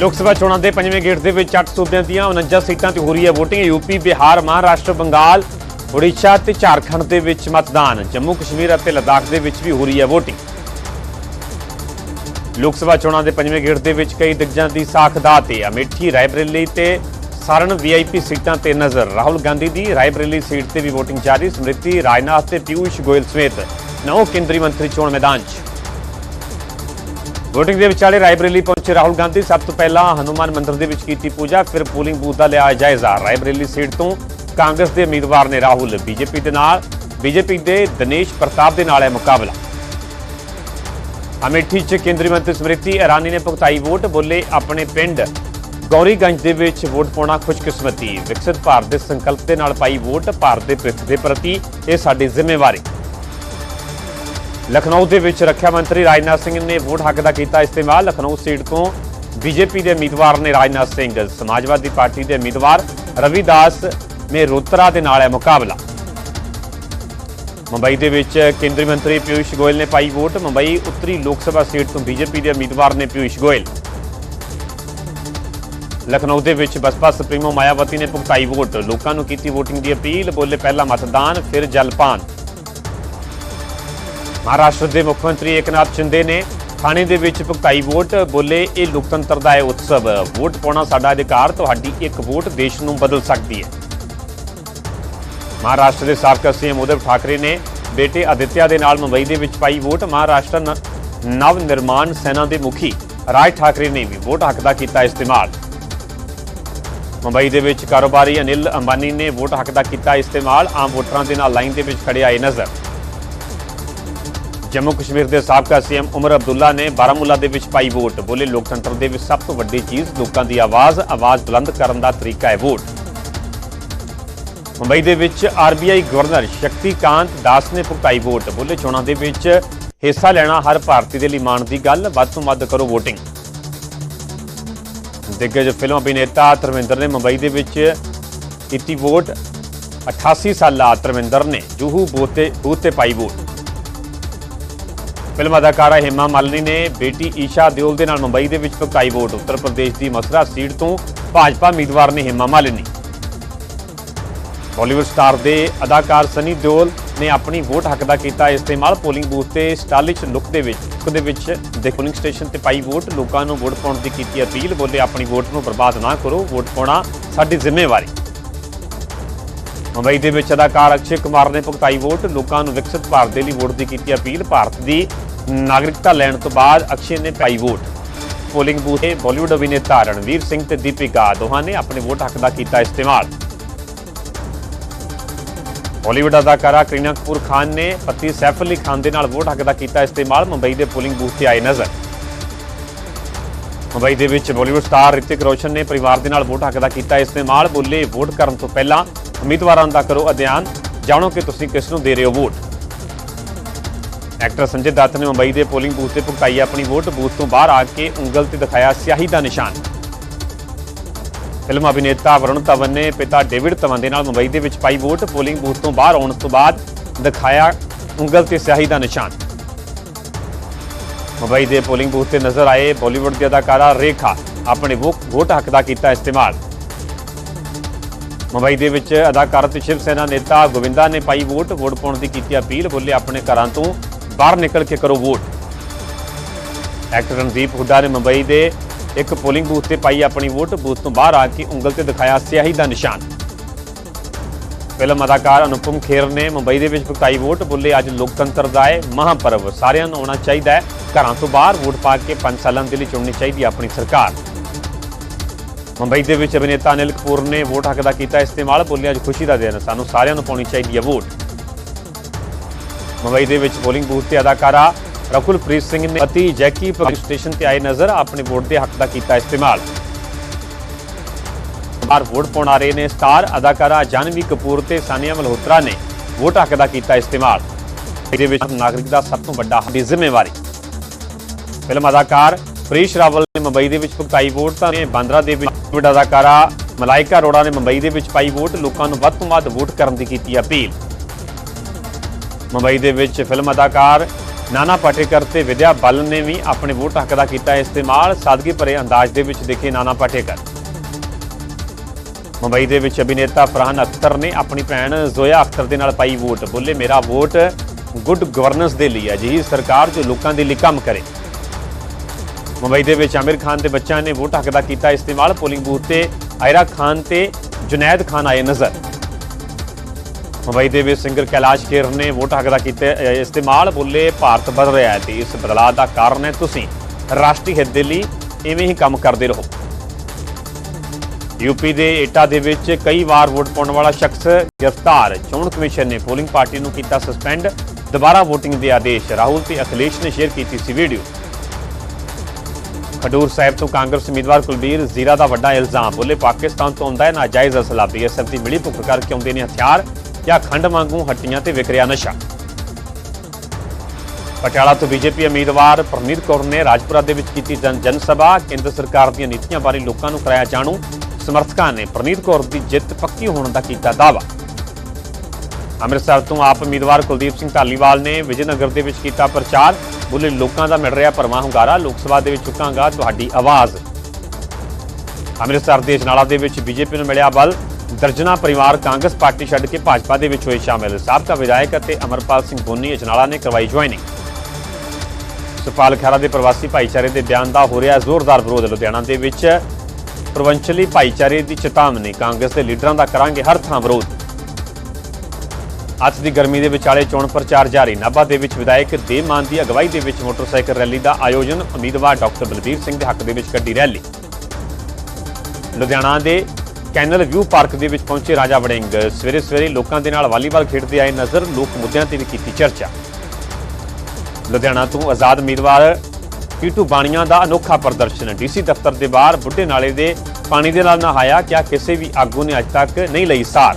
ਲੋਕ ਸਭਾ ਚੋਣਾਂ ਦੇ ਪੰਜਵੇਂ ਗੇੜ ਦੇ ਵਿੱਚ 8 ਸੂਬਿਆਂ ਦੀਆਂ 49 ਸੀਟਾਂ ਤੇ ਹੋ ਰਹੀ ਹੈ VOTING ਯੂਪੀ, ਬਿਹਾਰ, ਮਹਾਰਾਸ਼ਟਰ, ਬੰਗਾਲ, ਉੜੀਸਾ ਤੇ ਝਾਰਖੰਡ ਦੇ ਵਿੱਚ ਮਤਦਾਨ। ਜੰਮੂ, ਕਸ਼ਮੀਰ ਅਤੇ ਲਦਾਖ ਦੇ ਵਿੱਚ ਵੀ ਹੋ ਰਹੀ ਹੈ VOTING ਲੋਕ ਸਭਾ ਚੋਣਾਂ ਦੇ ਪੰਜਵੇਂ ਗੇੜ ਦੇ ਵਿੱਚ ਕਈ ਦਿਗਜਾਂ ਦੀ ਸਾਖਦਾਤ ਤੇ ਅਮੇਠੀ ਰਾਏਬਰੇਲੀ ਤੇ ਸਾਰਨ ਵੀਆਈਪੀ ਸੀਟਾਂ ਤੇ ਨਜ਼ਰ। ਰਾਹੁਲ ਗਾਂਧੀ ਦੀ ਰਾਏਬਰੇਲੀ ਸੀਟ ਤੇ ਵੀ VOTING ਜਾਰੀ। ਸਮ੍ਰਿਤੀ, ਰਾਜਨਾਥ ਤੇ ਪਿਊਸ਼ ਗੋਇਲ ਸਮੇਤ ਨੌ ਕੇਂਦਰੀ ਮੰਤਰੀ ਚੋਣ ਮੈਦਾਨ 'ਚ। VOTING ਦੇ ਵਿਚਾਲੇ ਰਾਏਬਰੇਲੀ ਪਹੁੰਚੇ ਰਾਹੁਲ ਗਾਂਧੀ। ਸਭ ਤੋਂ ਪਹਿਲਾਂ ਹਨੂਮਾਨ ਮੰਦਿਰ ਦੇ ਵਿੱਚ ਕੀਤੀ ਪੂਜਾ, ਫਿਰ ਪੋਲਿੰਗ ਬੂਥ ਦਾ ਲਿਆ ਜਾਇਜ਼ਾ। ਰਾਇਬਰੇਲੀ ਸੀਟ ਤੋਂ ਕਾਂਗਰਸ ਦੇ ਉਮੀਦਵਾਰ ਨੇ ਰਾਹੁਲ, ਬੀਜੇਪੀ ਦੇ ਨਾਲ। ਬੀਜੇਪੀ ਦੇ ਦਿਨੇਸ਼ ਪ੍ਰਤਾਪ ਦੇ ਨਾਲ ਹੈ ਮੁਕਾਬਲਾ। ਅਮੇਠੀ 'ਚ ਕੇਂਦਰੀ ਮੰਤਰੀ ਸਮ੍ਰਿਤੀ ਇਰਾਨੀ ਨੇ ਭੁਗਤਾਈ ਵੋਟ, ਬੋਲੇ ਆਪਣੇ ਪਿੰਡ ਗੌਰੀਗੰਜ ਦੇ ਵਿੱਚ ਵੋਟ ਪਾਉਣਾ ਖੁਸ਼ਕਿਸਮਤੀ। ਵਿਕਸਿਤ ਭਾਰਤ ਦੇ ਸੰਕਲਪ ਦੇ ਨਾਲ ਪਾਈ ਵੋਟ, ਭਾਰਤ ਦੇ ਭਵਿੱਖ ਦੇ ਪ੍ਰਤੀ ਇਹ ਸਾਡੀ ਜ਼ਿੰਮੇਵਾਰੀ। ਲਖਨਊ ਦੇ ਵਿੱਚ ਰੱਖਿਆ ਮੰਤਰੀ ਰਾਜਨਾਥ ਸਿੰਘ ਨੇ ਵੋਟ ਹੱਕ ਦਾ ਕੀਤਾ ਇਸਤੇਮਾਲ। ਲਖਨਊ ਸੀਟ ਤੋਂ ਬੀਜੇਪੀ ਦੇ ਉਮੀਦਵਾਰ ਨੇ ਰਾਜਨਾਥ ਸਿੰਘ। ਸਮਾਜਵਾਦੀ ਪਾਰਟੀ ਦੇ ਉਮੀਦਵਾਰ ਰਵਿਦਾਸ ਨੇ ਰੋਤਰਾ ਦੇ ਨਾਲ ਹੈ ਮੁਕਾਬਲਾ। ਮੁੰਬਈ ਦੇ ਵਿੱਚ ਕੇਂਦਰੀ ਮੰਤਰੀ ਪਿਊਸ਼ ਗੋਇਲ ਨੇ ਪਾਈ ਵੋਟ। ਮੁੰਬਈ ਉੱਤਰੀ ਲੋਕ ਸਭਾ ਸੀਟ ਤੋਂ ਬੀਜੇਪੀ ਦੇ ਉਮੀਦਵਾਰ ਨੇ ਪਿਊਸ਼ ਗੋਇਲ। ਲਖਨਊ ਦੇ ਵਿੱਚ ਬਸਪਾ ਸੁਪਰੀਮੋ ਮਾਇਆਵਤੀ ਨੇ ਭੁਗਤਾਈ ਵੋਟ। ਲੋਕਾਂ ਨੂੰ ਕੀਤੀ VOTING ਦੀ ਅਪੀਲ। ਬੋਲੇ ਪਹਿਲਾਂ ਮਤਦਾਨ, ਫਿਰ ਜਲਪਾਨ ਮਹਾਰਾਸ਼ਟਰ ਦੇ ਮੁੱਖ ਮੰਤਰੀ ਏਕਨਾਥ ਸ਼ਿੰਦੇ ਨੇ ਥਾਣੇ ਦੇ ਵਿੱਚ ਭੁਗਤਾਈ ਵੋਟ, ਬੋਲੇ ਇਹ ਲੋਕਤੰਤਰ ਦਾ ਹੈ ਉਤਸਵ। ਵੋਟ ਪਾਉਣਾ ਸਾਡਾ ਅਧਿਕਾਰ, ਤੁਹਾਡੀ ਇੱਕ ਵੋਟ ਦੇਸ਼ ਨੂੰ ਬਦਲ ਸਕਦੀ ਹੈ। ਮਹਾਰਾਸ਼ਟਰ ਦੇ ਸਾਬਕਾ ਸੀਐਮ ਉद्धਵ ਠਾਕਰੇ ਨੇ ਬੇਟੇ ਆਦਿਤਿਆ ਦੇ ਨਾਲ ਮੁੰਬਈ ਦੇ ਵਿੱਚ ਪਾਈ ਵੋਟ। ਮਹਾਰਾਸ਼ਟਰ ਨਵ ਨਿਰਮਾਣ ਸੈਨਾ ਦੇ ਮੁਖੀ ਰਾਜ ਠਾਕਰੇ ਨੇ ਵੀ ਵੋਟ ਹੱਕ ਦਾ ਕੀਤਾ ਇਸਤੇਮਾਲ। ਮੁੰਬਈ ਦੇ ਵਿੱਚ ਕਾਰੋਬਾਰੀ ਅਨਿਲ ਅੰਬਾਨੀ ਨੇ ਵੋਟ ਹੱਕ ਦਾ ਕੀਤਾ ਇਸਤੇਮਾਲ। ਆਮ ਵੋਟਰਾਂ ਦੇ ਨਾਲ ਲਾਈਨ ਦੇ ਵਿੱਚ ਖੜਿਆ ਆਏ ਨਜ਼ਰ। ਜੰਮੂ ਕਸ਼ਮੀਰ ਦੇ ਸਾਬਕਾ ਸੀਐਮ ਉਮਰ ਅਬਦੁੱਲਾ ਨੇ ਬਾਰਾਮੂਲਾ ਦੇ ਵਿੱਚ ਪਾਈ ਵੋਟ। ਬੋਲੇ ਲੋਕਤੰਤਰ ਦੇ ਵਿੱਚ ਸਭ ਤੋਂ ਵੱਡੀ ਚੀਜ਼ ਲੋਕਾਂ ਦੀ ਆਵਾਜ਼ ਆਵਾਜ਼ ਬੁਲੰਦ ਕਰਨ ਦਾ ਤਰੀਕਾ ਹੈ ਵੋਟ। ਮੁੰਬਈ ਦੇ ਵਿੱਚ ਆਰਬੀਆਈ ਗਵਰਨਰ ਸ਼ਕਤੀਕਾਂਤ ਦਾਸ ਨੇ ਭੁਗਤਾਈ ਵੋਟ। ਬੋਲੇ ਚੋਣਾਂ ਦੇ ਵਿੱਚ ਹਿੱਸਾ ਲੈਣਾ ਹਰ ਭਾਰਤੀ ਦੇ ਲਈ ਮਾਣ ਦੀ ਗੱਲ। ਵੱਧ ਤੋਂ ਵੱਧ ਕਰੋ VOTING ਦਿੱਗਜ ਫਿਲਮ ਅਭਿਨੇਤਾ ਧਰਮਿੰਦਰ ਨੇ ਮੁੰਬਈ ਦੇ ਵਿੱਚ ਕੀਤੀ ਵੋਟ। 88 ਸਾਲਾ ਧਰਮਿੰਦਰ ਨੇ ਜੂਹੂ ਬੂਥ ਤੇ ਬੂਥ ਤੇ ਪਾਈ ਵੋਟ। ਫਿਲਮ ਅਦਾਕਾਰਾ ਹਿਮਾ ਮਾਲਿਨੀ ਨੇ ਬੇਟੀ ਈਸ਼ਾ ਦਿਓਲ ਦੇ ਨਾਲ ਮੁੰਬਈ ਦੇ ਵਿੱਚ ਭੁਗਤਾਈ ਵੋਟ। ਉੱਤਰ ਪ੍ਰਦੇਸ਼ ਦੀ ਮਸਰਾ ਸੀਟ ਤੋਂ ਭਾਜਪਾ ਉਮੀਦਵਾਰ ਨੇ ਹਿਮਾ ਮਾਲਿਨੀ। ਬਾਲੀਵੁੱਡ ਸਟਾਰ ਦੇ ਅਦਾਕਾਰ ਸਨੀ ਦਿਓਲ ਨੇ ਆਪਣੀ ਵੋਟ ਹੱਕ ਦਾ ਕੀਤਾ ਇਸਤੇਮਾਲ। ਪੋਲਿੰਗ ਬੂਥ ਤੇ ਸਟਾਈਲਿਸ਼ ਲੁੱਕ ਦੇ ਵਿੱਚ, ਲੁੱਕ ਦੇ ਵਿੱਚ ਦੇ ਪੋਲਿੰਗ ਸਟੇਸ਼ਨ ਤੇ ਪਾਈ ਵੋਟ। ਲੋਕਾਂ ਨੂੰ ਵੋਟ ਪਾਉਣ ਦੀ ਕੀਤੀ ਅਪੀਲ, ਬੋਲੇ ਆਪਣੀ ਵੋਟ ਨੂੰ ਬਰਬਾਦ ਨਾ ਕਰੋ, ਵੋਟ ਪਾਉਣਾ ਸਾਡੀ ਜ਼ਿੰਮੇਵਾਰੀ। ਮੁੰਬਈ ਦੇ ਵਿੱਚ ਅਦਾਕਾਰ ਅਕਸ਼ੇ ਕੁਮਾਰ ਨੇ ਭੁਗਤਾਈ ਵੋਟ, ਲੋਕਾਂ ਨੂੰ ਵਿਕਸਿਤ ਭਾਰਤ ਦੇ ਲਈ ਵੋਟ ਦੀ ਕੀਤੀ ਅਪੀਲ। ਭਾਰਤ ਦੀ ਨਾਗਰਿਕਤਾ ਲੈਣ ਤੋਂ ਬਾਅਦ ਅਕਸ਼ੇ ਨੇ ਪਾਈ ਵੋਟ। ਪੋਲਿੰਗ ਬੂਥ ਤੇ ਬਾਲੀਵੁੱਡ ਅਭਿਨੇਤਾ ਰਣਵੀਰ ਸਿੰਘ ਤੇ ਦੀਪਿਕਾ ਦੋਹਾਂ ਨੇ ਆਪਣੇ ਵੋਟ ਹੱਕ ਦਾ ਕੀਤਾ ਇਸਤੇਮਾਲ। ਬਾਲੀਵੁੱਡ ਅਦਾਕਾਰਾ ਕਰੀਨਾ ਕਪੂਰ ਖਾਨ ਨੇ ਪਤੀ ਸੈਫ ਅਲੀ ਖਾਨ ਦੇ ਨਾਲ ਵੋਟ ਹੱਕ ਦਾ ਕੀਤਾ ਇਸਤੇਮਾਲ। ਮੁੰਬਈ ਦੇ ਪੋਲਿੰਗ ਬੂਥ ਤੇ ਆਏ ਨਜ਼ਰ। ਮੁੰਬਈ ਦੇ ਵਿੱਚ ਬਾਲੀਵੁੱਡ ਸਟਾਰ ਰਿਤਿਕ ਰੋਸ਼ਨ ਨੇ ਪਰਿਵਾਰ ਦੇ ਨਾਲ ਵੋਟ ਹੱਕ ਦਾ ਕੀਤਾ ਇਸਤੇਮਾਲ। ਬੋਲੇ ਵੋਟ ਕਰਨ ਤੋਂ ਪਹਿਲਾਂ ਉਮੀਦਵਾਰਾਂ ਦਾ ਕਰੋ ਅਧਿਐਨ। ਜਾਣੋ ਕਿ ਤੁਸੀਂ ਕਿਸ ਨੂੰ ਦੇ ਰਹੇ ਹੋ ਵੋਟ। ਐਕਟਰ ਸੰਜੇ ਦੱਤ ਨੇ ਮੁੰਬਈ ਦੇ ਪੋਲਿੰਗ ਬੂਥ ਤੇ ਭੁਗਤਾਈ ਆਪਣੀ ਵੋਟ ਬੂਥ ਤੋਂ ਬਾਹਰ ਆ ਕੇ ਉਂਗਲ ਤੇ ਦਿਖਾਇਆ ਸਿਆਹੀ ਦਾ ਨਿਸ਼ਾਨ। ਫਿਲਮ ਅਭਿਨੇਤਾ ਵਰੁਣ ਧਵਨ ਨੇ ਪਿਤਾ ਡੇਵਿਡ ਧਵਨ ਦੇ ਨਾਲ ਮੁੰਬਈ ਦੇ ਵਿੱਚ ਪਾਈ ਵੋਟ। ਪੋਲਿੰਗ ਬੂਥ ਤੋਂ ਬਾਹਰ ਆਉਣ ਤੋਂ ਬਾਅਦ ਦਿਖਾਇਆ ਉਂਗਲ ਤੇ ਸਿਆਹੀ ਦਾ ਨਿਸ਼ਾਨ। ਮੁੰਬਈ ਦੇ ਪੋਲਿੰਗ ਬੂਥ ਤੇ ਨਜ਼ਰ ਆਏ ਬਾਲੀਵੁੱਡ ਦੀ ਅਦਾਕਾਰਾ ਰੇਖਾ ਆਪਣੇ ਵੋ- ਵੋਟ ਹੱਕ ਦਾ ਕੀਤਾ ਇਸਤੇਮਾਲ। ਮੁੰਬਈ ਦੇ ਵਿੱਚ ਅਦਾਕਾਰ ਤੇ ਸ਼ਿਵ ਸੈਨਾ ਨੇਤਾ ਗੋਵਿੰਦਾ ਨੇ ਪਾਈ ਵੋਟ। ਵੋਟ ਪਾਉਣ ਦੀ ਕੀਤੀ ਅਪੀਲ, ਬੋਲੇ ਆਪਣੇ ਘਰਾਂ ਤੋਂ ਬਾਹਰ ਨਿਕਲ ਕੇ ਕਰੋ ਵੋਟ। ਐਕਟਰ ਰਣਦੀਪ ਹੁੱਡਾ ਨੇ ਮੁੰਬਈ ਦੇ ਇੱਕ ਪੋਲਿੰਗ ਬੂਥ ਤੇ ਪਾਈ ਆਪਣੀ ਵੋਟ। ਬੂਥ ਤੋਂ ਬਾਹਰ ਆ ਕੇ ਉਂਗਲ ਤੇ ਦਿਖਾਇਆ ਸਿਆਹੀ ਦਾ ਨਿਸ਼ਾਨ। ਫਿਲਮ ਅਦਾਕਾਰ ਅਨੁਪਮ ਖੇਰ ਨੇ ਮੁੰਬਈ ਦੇ ਵਿੱਚ ਭੁਗਤਾਈ ਵੋਟ। ਬੋਲੇ ਅੱਜ ਲੋਕਤੰਤਰ ਦਾ ਹੈ ਮਹਾਪਰਵ। ਸਾਰਿਆਂ ਨੂੰ ਆਉਣਾ ਚਾਹੀਦਾ ਹੈ। ਘਰਾਂ ਤੋਂ ਬਾਹਰ ਵੋਟ ਪਾ ਕੇ 5 ਸਾਲਾਂ ਦੇ ਲਈ ਚੁਣਨੀ ਚਾਹੀਦੀ ਹੈ ਆਪਣੀ ਸਰਕਾਰ। ਮੁੰਬਈ ਦੇ ਵਿੱਚ ਅਭਿਨੇਤਾ ਅਨਿਲ ਕਪੂਰ ਨੇ ਵੋਟ ਹੱਕ ਦਾ ਕੀਤਾ ਇਸਤੇਮਾਲ ਬੋਲੇ ਅੱਜ ਖੁਸ਼ੀ ਦਾ ਦਿਨ। ਸਾਨੂੰ ਸਾਰਿਆਂ ਨੂੰ ਪਾਉਣੀ ਚਾਹੀਦੀ ਹੈ ਵੋਟ। ਮੁੰਬਈ ਦੇ ਵਿੱਚ ਪੋਲਿੰਗ ਬੂਥ ਤੇ ਅਦਾਕਾਰਾ ਰਕੁਲਪ੍ਰੀਤ ਸਿੰਘ ਨੇ ਅਤੀ ਜੈਕੀ ਪੁਲਿਸ ਸਟੇਸ਼ਨ ਤੇ ਆਏ ਨਜ਼ਰ ਆਪਣੇ ਵੋਟ ਦੇ ਹੱਕ ਦਾ ਕੀਤਾ ਇਸਤੇਮਾਲ। ਬਾਹਰ ਵੋਟ ਪਾਉਣ ਆ ਰਹੇ ਨੇ ਸਟਾਰ ਅਦਾਕਾਰਾ ਜਾਨਵੀ ਕਪੂਰ ਤੇ ਸਾਨੀਆ ਮਲਹੋਤਰਾ ਨੇ ਵੋਟ ਹੱਕ ਦਾ ਕੀਤਾ ਇਸਤੇਮਾਲ। ਇਹਦੇ ਵਿੱਚ ਨਾਗਰਿਕ ਦਾ ਸਭ ਤੋਂ ਵੱਡਾ ਹੱਕ ਦੀ ਜ਼ਿੰਮੇਵਾਰੀ। ਫਿਲਮ ਅਦਾਕਾਰ ਪ੍ਰੀਸ਼ ਰਾਵਲ ਨੇ ਮੁੰਬਈ ਦੇ ਵਿੱਚ ਭੁਗਤਾਈ ਵੋਟ ਤਾਂ ਨੇ, ਬਾਂਦਰਾ ਦੇ ਵਿੱਚ ਬਾਲੀਵੁੱਡ ਅਦਾਕਾਰਾ ਮਲਾਈਕਾ ਅਰੋੜਾ ਨੇ ਮੁੰਬਈ ਦੇ ਵਿੱਚ ਪਾਈ ਵੋਟ, ਲੋਕਾਂ ਨੂੰ ਵੱਧ ਤੋਂ ਵੱਧ ਵੋਟ ਕਰਨ ਦੀ ਕੀਤੀ ਅਪੀਲ। ਮੁੰਬਈ ਦੇ ਵਿੱਚ ਫਿਲਮ ਅਦਾਕਾਰ ਨਾਨਾ ਪਾਟੇਕਰ ਤੇ ਵਿਦਿਆ ਬਾਲਨ ਨੇ ਵੀ ਆਪਣੇ ਵੋਟ ਹੱਕ ਦਾ ਕੀਤਾ ਇਸਤੇਮਾਲ, ਸਾਦਗੀ ਭਰੇ ਅੰਦਾਜ਼ ਦੇ ਵਿੱਚ ਦੇਖੇ ਨਾਨਾ ਪਾਟੇਕਰ। ਮੁੰਬਈ ਦੇ ਵਿੱਚ ਅਭਿਨੇਤਾ ਫਰਹਾਨ ਅਖਤਰ ਨੇ ਆਪਣੀ ਭੈਣ ਜ਼ੋਇਆ ਅਖਤਰ ਦੇ ਨਾਲ ਪਾਈ ਵੋਟ, ਬੋਲੇ, ਮੇਰਾ ਵੋਟ ਗੁੱਡ ਗਵਰਨੈਂਸ ਦੇ ਲਈ ਹੈ ਜਿਹੀ ਸਰਕਾਰ ਜੋ ਲੋਕਾਂ ਦੇ ਲਈ ਕੰਮ ਕਰੇ। ਮੁੰਬਈ ਦੇ ਵਿੱਚ ਆਮਿਰ ਖਾਨ ਦੇ ਬੱਚਿਆਂ ਨੇ ਵੋਟ ਹੱਕ ਦਾ ਕੀਤਾ ਇਸਤੇਮਾਲ। ਪੋਲਿੰਗ ਬੂਥ ਤੇ ਆਇਰਾ ਖਾਨ ਤੇ ਜੁਨੈਦ ਖਾਨ ਆਏ ਨਜ਼ਰ। ਮੁੰਬਈ ਦੇ ਵਿੱਚ ਸਿੰਗਰ ਕੈਲਾਸ਼ ਖੇਰ ਨੇ ਵੋਟ ਹੱਕ ਦਾ ਕੀਤਾ ਇਸਤੇਮਾਲ। ਬੋਲੇ ਭਾਰਤ ਬਦਲ ਰਿਹਾ ਹੈ ਤੇ ਇਸ ਬਦਲਾਅ ਦਾ ਕਾਰਨ ਹੈ ਤੁਸੀਂ। ਰਾਸ਼ਟਰੀ ਹਿੱਤ ਦੇ ਲਈ ਇਵੇਂ ਹੀ ਕੰਮ ਕਰਦੇ ਰਹੋ। ਯੂਪੀ ਦੇ ਏਟਾ ਦੇ ਵਿੱਚ ਕਈ ਵਾਰ ਵੋਟ ਪਾਉਣ ਵਾਲਾ ਸ਼ਖਸ ਗ੍ਰਿਫਤਾਰ। ਚੋਣ ਕਮਿਸ਼ਨ ਨੇ ਪੋਲਿੰਗ ਪਾਰਟੀ ਨੂੰ ਕੀਤਾ ਸਸਪੈਂਡ। ਦੁਬਾਰਾ VOTING ਦੇ ਆਦੇਸ਼। ਰਾਹੁਲ ਤੇ ਅਖਿਲੇਸ਼ ਨੇ ਸ਼ੇਅਰ ਕੀਤੀ ਸੀ ਵੀਡੀਓ। ਖਡੂਰ ਸਾਹਿਬ ਤੋਂ ਕਾਂਗਰਸ ਉਮੀਦਵਾਰ ਕੁਲਬੀਰ ਜ਼ੀਰਾ ਦਾ ਵੱਡਾ ਇਲਜ਼ਾਮ। ਬੋਲੇ ਪਾਕਿਸਤਾਨ ਤੋਂ ਆਉਂਦਾ ਹੈ ਨਾਜਾਇਜ਼ ਅਸਲਾ। ਬੀਐਸਐਫ ਦੀ ਮਿਲੀ ਭੁੱਖ ਕਰਕੇ ਆਉਂਦੇ ਨੇ ਹਥਿਆਰ ਜਾਂ ਖੰਡ ਵਾਂਗੂ ਹੱਟੀਆਂ ਤੇ ਵਿਕਰਿਆ ਨਸ਼ਾ। ਪਟਿਆਲਾ ਤੋਂ ਬੀਜੇਪੀ ਉਮੀਦਵਾਰ ਪਰਨੀਤ ਕੌਰ ਨੇ ਰਾਜਪੁਰਾ ਦੇ ਵਿੱਚ ਕੀਤੀ ਜਨ ਜਨ ਸਭਾ ਕੇਂਦਰ ਸਰਕਾਰ ਦੀਆਂ ਨੀਤੀਆਂ ਬਾਰੇ ਲੋਕਾਂ ਨੂੰ ਕਰਾਇਆ ਜਾਣੂ। ਸਮਰਥਕਾਂ ਨੇ ਪਰਨੀਤ ਕੌਰ ਦੀ ਜਿੱਤ ਪੱਕੀ ਹੋਣ ਦਾ ਕੀਤਾ ਦਾਅਵਾ। ਅੰਮ੍ਰਿਤਸਰ ਤੋਂ ਆਪ ਉਮੀਦਵਾਰ ਕੁਲਦੀਪ ਸਿੰਘ ਢਾਲੀਵਾਲ ਨੇ ਵਿਜੇਨਗਰ ਦੇ ਵਿੱਚ ਕੀਤਾ ਪ੍ਰਚਾਰ। ਬੋਲੇ ਲੋਕਾਂ ਦਾ ਮਿਲ ਰਿਹਾ ਭਰਵਾਂ ਹੁੰਗਾਰਾ। ਲੋਕ ਸਭਾ ਦੇ ਵਿੱਚ ਚੁੱਕਾਂਗਾ ਤੁਹਾਡੀ ਆਵਾਜ਼। ਅੰਮ੍ਰਿਤਸਰ ਦੇ ਜਨਾਲਾ ਦੇ ਵਿੱਚ ਬੀਜੇਪੀ ਨੂੰ ਮਿਲਿਆ ਬਲ। ਦਰਜਨਾ ਪਰਿਵਾਰ ਕਾਂਗਰਸ ਪਾਰਟੀ ਛੱਡ ਕੇ ਭਾਜਪਾ ਦੇ ਵਿੱਚ ਹੋਏ ਸ਼ਾਮਿਲ। ਸਾਬਕਾ ਵਿਧਾਇਕ ਅਤੇ ਅਮਰਪਾਲ ਸਿੰਘ ਬੋਨੀ ਅਜਨਾਲਾ ਨੇ ਕਰਵਾਈ ਜੁਆਇਨਿੰਗ। ਸੁਪਾਲ ਖਹਿਰਾ ਦੇ ਪ੍ਰਵਾਸੀ ਭਾਈਚਾਰੇ ਦੇ ਬਿਆਨ ਦਾ ਹੋ ਰਿਹਾ ਜ਼ੋਰਦਾਰ ਵਿਰੋਧ। ਲੁਧਿਆਣਾ ਦੇ ਵਿੱਚ ਪ੍ਰਵੰਚਲੀ ਭਾਈਚਾਰੇ ਦੀ ਚੇਤਾਵਨੀ। ਕਾਂਗਰਸ ਦੇ ਲੀਡਰਾਂ ਦਾ ਕਰਾਂਗੇ ਹਰ ਥਾਂ ਵਿਰੋਧ। ਅੱਜ ਦੀ ਗਰਮੀ ਦੇ ਵਿਚਾਲੇ ਚੋਣ ਪ੍ਰਚਾਰ ਜਾਰੀ। ਨਾਭਾ ਦੇ ਵਿੱਚ ਵਿਧਾਇਕ ਦੇਵਮਾਨ ਦੀ ਅਗਵਾਈ ਦੇ ਵਿੱਚ ਮੋਟਰਸਾਈਕਲ ਰੈਲੀ ਦਾ ਆਯੋਜਨ ਉਮੀਦਵਾਰ ਡਾਕਟਰ ਬਲਬੀਰ ਸਿੰਘ ਦੇ ਹੱਕ ਦੇ ਵਿੱਚ ਕੱਢੀ ਰੈਲੀ। ਲੁਧਿਆਣਾ ਦੇ ਕੈਨਲ ਵਿਊ ਪਾਰਕ ਦੇ ਵਿੱਚ ਪਹੁੰਚੇ ਰਾਜਾ ਵੜਿੰਗ। ਸਵੇਰੇ ਸਵੇਰੇ ਲੋਕਾਂ ਦੇ ਨਾਲ ਵਾਲੀਬਾਲ ਖੇਡਦੇ ਆਏ ਨਜ਼ਰ, ਲੋਕ ਮੁੱਦਿਆਂ ਤੇ ਵੀ ਕੀਤੀ ਚਰਚਾ। ਲੁਧਿਆਣਾ ਤੋਂ ਆਜ਼ਾਦ ਉਮੀਦਵਾਰ ਟੀਟੂ ਬਾਣੀਆਂ ਦਾ ਅਨੋਖਾ ਪ੍ਰਦਰਸ਼ਨ। ਡੀਸੀ ਦਫ਼ਤਰ ਦੇ ਬਾਹਰ ਬੁੱਢੇ ਨਾਲੇ ਦੇ ਪਾਣੀ ਦੇ ਨਾਲ ਨਹਾਇਆ, ਕਿਹਾ ਕਿਸੇ ਵੀ ਆਗੂ ਨੇ ਅੱਜ ਤੱਕ ਨਹੀਂ ਲਈ ਸਾਰ।